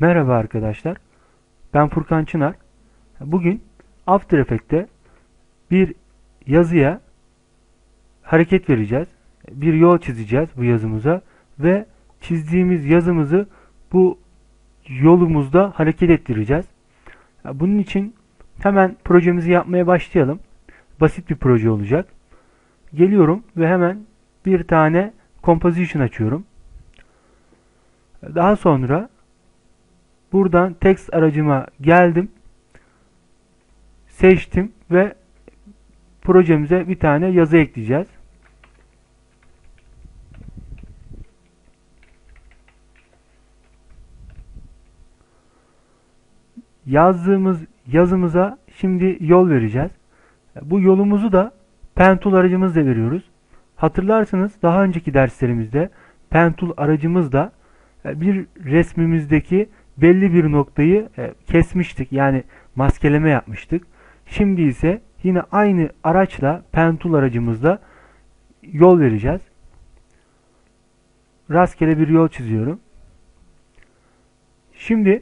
Merhaba arkadaşlar. Ben Furkan Çınar. Bugün After Effects'te bir yazıya hareket vereceğiz. Bir yol çizeceğiz bu yazımıza ve çizdiğimiz yazımızı bu yolumuzda hareket ettireceğiz. Bunun için hemen projemizi yapmaya başlayalım. Basit bir proje olacak. Geliyorum ve hemen bir tane composition açıyorum. Daha sonra buradan text aracıma geldim. Seçtim ve projemize bir tane yazı ekleyeceğiz. Yazdığımız yazımıza şimdi yol vereceğiz. Bu yolumuzu da Pentool aracımızla veriyoruz. Hatırlarsınız daha önceki derslerimizde Pentool aracımızda e, bir resmimizdeki belli bir noktayı e, kesmiştik. Yani maskeleme yapmıştık. Şimdi ise yine aynı araçla Pentool aracımızla yol vereceğiz. Rastgele bir yol çiziyorum. Şimdi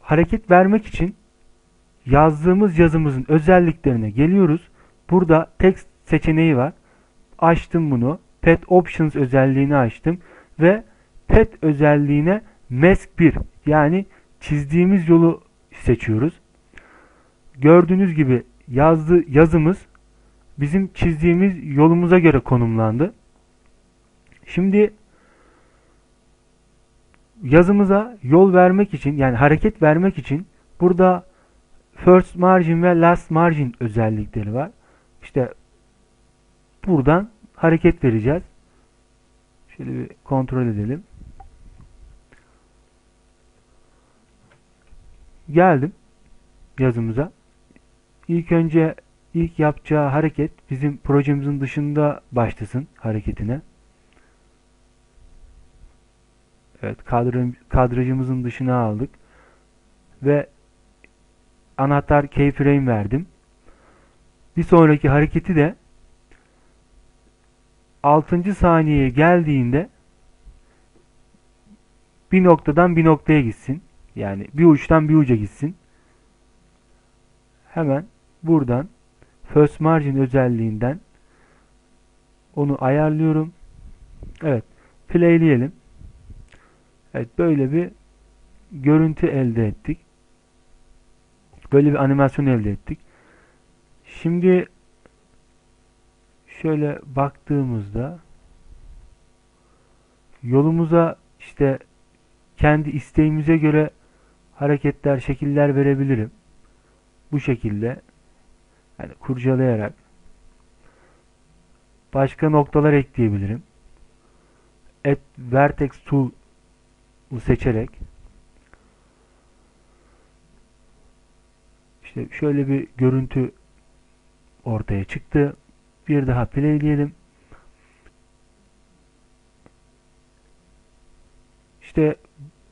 hareket vermek için yazdığımız yazımızın özelliklerine geliyoruz. Burada text seçeneği var. Açtım bunu. Pet Options özelliğini açtım ve Pet özelliğine Mask 1 yani çizdiğimiz yolu seçiyoruz. Gördüğünüz gibi yazdı yazımız bizim çizdiğimiz yolumuza göre konumlandı. Şimdi yazımıza yol vermek için yani hareket vermek için burada first margin ve last margin özellikleri var. İşte buradan hareket vereceğiz. Şöyle bir kontrol edelim. Geldim yazımıza. İlk önce ilk yapacağı hareket bizim projemizin dışında başlasın hareketine. Evet kadrajımızın dışına aldık. Ve anahtar keyframe verdim. Bir sonraki hareketi de 6. saniyeye geldiğinde bir noktadan bir noktaya gitsin. Yani bir uçtan bir uca gitsin. Hemen buradan first margin özelliğinden onu ayarlıyorum. Evet. Playleyelim. Evet böyle bir görüntü elde ettik. Böyle bir animasyon elde ettik. Şimdi şöyle baktığımızda yolumuza işte kendi isteğimize göre hareketler, şekiller verebilirim. Bu şekilde yani kurcalayarak başka noktalar ekleyebilirim. Add Vertex Tool seçerek işte şöyle bir görüntü ortaya çıktı. Bir daha playleyelim. İşte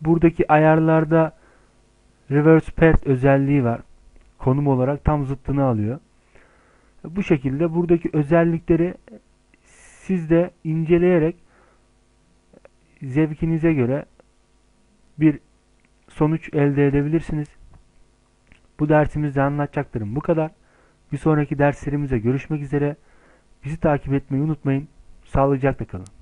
buradaki ayarlarda reverse path özelliği var. Konum olarak tam zıttını alıyor. Bu şekilde buradaki özellikleri siz de inceleyerek zevkinize göre bir sonuç elde edebilirsiniz. Bu dersimizde anlatacaklarım bu kadar. Bir sonraki derslerimize görüşmek üzere. Bizi takip etmeyi unutmayın. Sağlıcakla kalın.